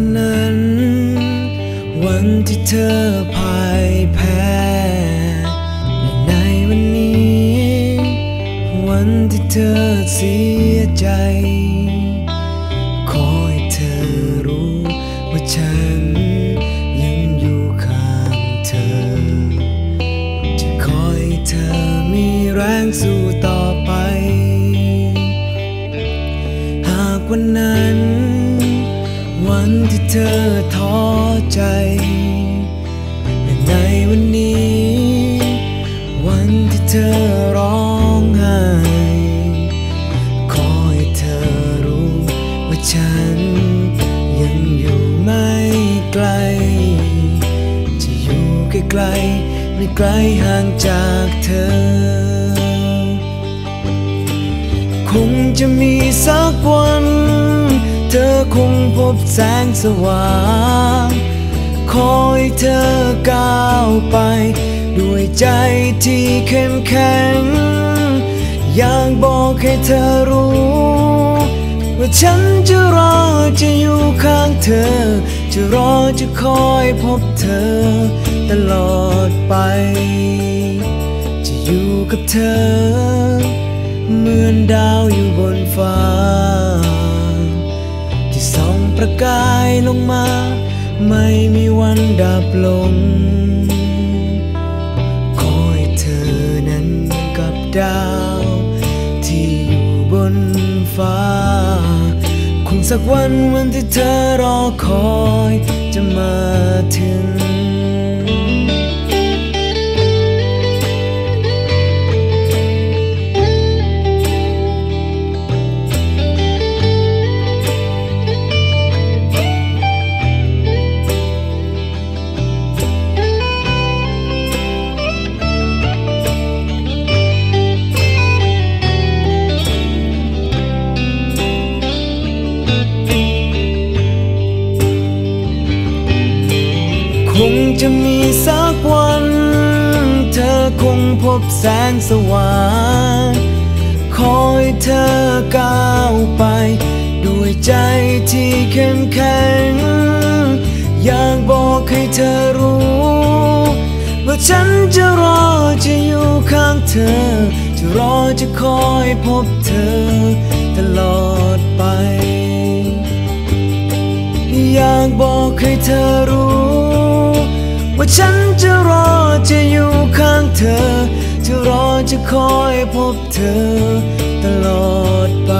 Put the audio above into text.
นนั้น วันที่เธอพ่ายแพ้และในวันนี้ วันที่เธอเสียใจ ขอให้เธอรู้ว่าฉันยังอยู่ข้างเธอ จะคอยเธอมีแรงสู้ต่อไป หากวันนั้น วันที่เธอท้อใจและในวันนี้ วันที่เธอร้องไห้ขอให้เธอรู้ว่าฉัน ยังอยู่ไม่ไกล จะอยู่ใกล้ๆไม่ไกลห่างจากเธอ คงจะมีสัก บแสงสว่างคอยเธอก้าวไป ด้วยใจที่เข้มแข็ง อยากบอกให้เธอรู้ ว่าฉันจะรอจะอยู่ข้างเธอ จะรอจะคอยพบเธอ ตลอดไป จะอยู่กับเธอ เหมือนดาวอยู่บนฟ้า องประกายลงมา ไม่มีวันดับลง คอยเธอนั้นกับดาว ที่อยู่บนฟ้า คงสักวันวันที่เธอรอคอยจะมาถึง คงจะมีสักวัน เธอคงพบแสงสว่างคอยเธอก้าวไป ด้วยใจที่เข้มแข็ง อยากบอกให้เธอรู้ ว่าฉันจะรอจะอยู่ข้างเธอ จะรอจะคอยพบเธอ ตลอดไป อยากบอกให้เธอรู้ ว่าฉันจะรอจะอยู่ข้างเธอ จะรอจะคอยพบเธอตลอดไป